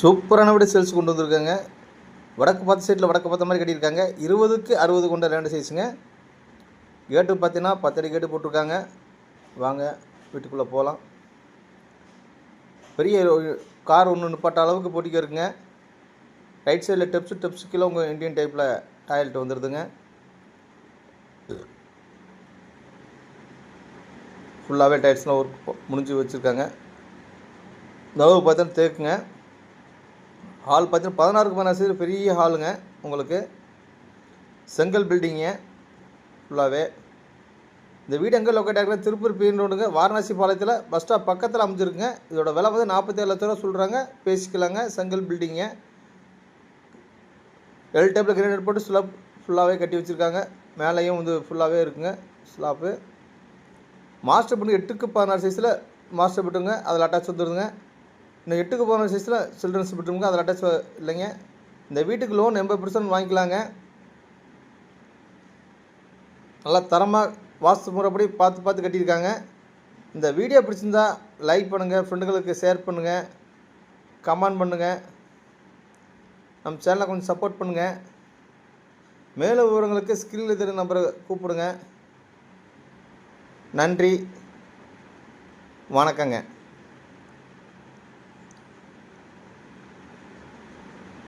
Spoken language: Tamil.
சூப்பரான விட சேல்ஸ் கொண்டு வந்திருக்காங்க. வடக்கு பார்த்த சைட்டில் வடக்கு பார்த்த மாதிரி கட்டியிருக்காங்க. இருபதுக்கு அறுபது கொண்ட ரெண்டு சைஸுங்க கேட்டு பார்த்தீங்கன்னா பத்தடி கேட்டு போட்டிருக்காங்க. வாங்க வீட்டுக்குள்ளே போகலாம் பெரிய கார் ஒன்று நிப்பாட்ட அளவுக்கு போட்டிக்கு இருக்குங்க. ரைட் சைடில் டெப்ஸ் டெப்ஸ் கீழே உங்கள் இந்தியன் டைப்பில் டாய்லெட் வந்துடுதுங்க ஃபுல்லாகவே டைல்ஸ்லாம் ஒர்க் முடிஞ்சு வச்சுருக்காங்க. இந்த அளவு பார்த்தா தேக்குங்க. ஹால் பார்த்தீங்கன்னா பதினாறுக்கு பதினாறு சைடு பெரிய ஹாலுங்க. உங்களுக்கு செங்கல் பில்டிங்கு ஃபுல்லாகவே. இந்த வீடு எங்கே லொக்கேட் ஆகிருக்கு திருப்பூர் பீன் ரோடுங்க. வாரணாசி பாளையத்தில் பஸ் ஸ்டாப் பக்கத்தில் அமைஞ்சிருக்குங்க. இதோட விலை வந்து நாற்பத்தேழு லட்ச ரூபா சொல்கிறாங்க பேசிக்கலாங்க. செங்கல் பில்டிங்கு. எல் டைப்பில் கிரேனட் போட்டு ஸ்லாப் ஃபுல்லாகவே கட்டி வச்சுருக்காங்க. மேலேயும் வந்து ஃபுல்லாகவே இருக்குங்க. ஸ்லாப்பு மாஸ்டர் பெட்டு எட்டுக்கு பதினாறு சைஸில் மாஸ்டர் பெட்டுங்க. அதில் அட்டாச் வந்துடுதுங்க இந்த எட்டுக்கு போகிற சைஸில் சில்ட்ரன்ஸ் பெட்ரூமுக்கு அதில் அட்டாச் இல்லைங்க. இந்த வீட்டுக்கு லோன் எண்பது பர்சன்ட் வாங்கிக்கலாங்க. நல்லா தரமாக வாஸ்து முறைப்படி பார்த்து பார்த்து கட்டியிருக்காங்க. இந்த வீடியோ பிடிச்சிருந்தா லைக் பண்ணுங்கள் ஃப்ரெண்டுகளுக்கு ஷேர் பண்ணுங்கள் கமெண்ட் பண்ணுங்கள் நம்ம சேனலை கொஞ்சம் சப்போர்ட் பண்ணுங்கள் மேலும் விவரங்களுக்கு ஸ்கிரீனில் தெரியும் நம்பரை கூப்பிடுங்க. நன்றி. வணக்கங்க.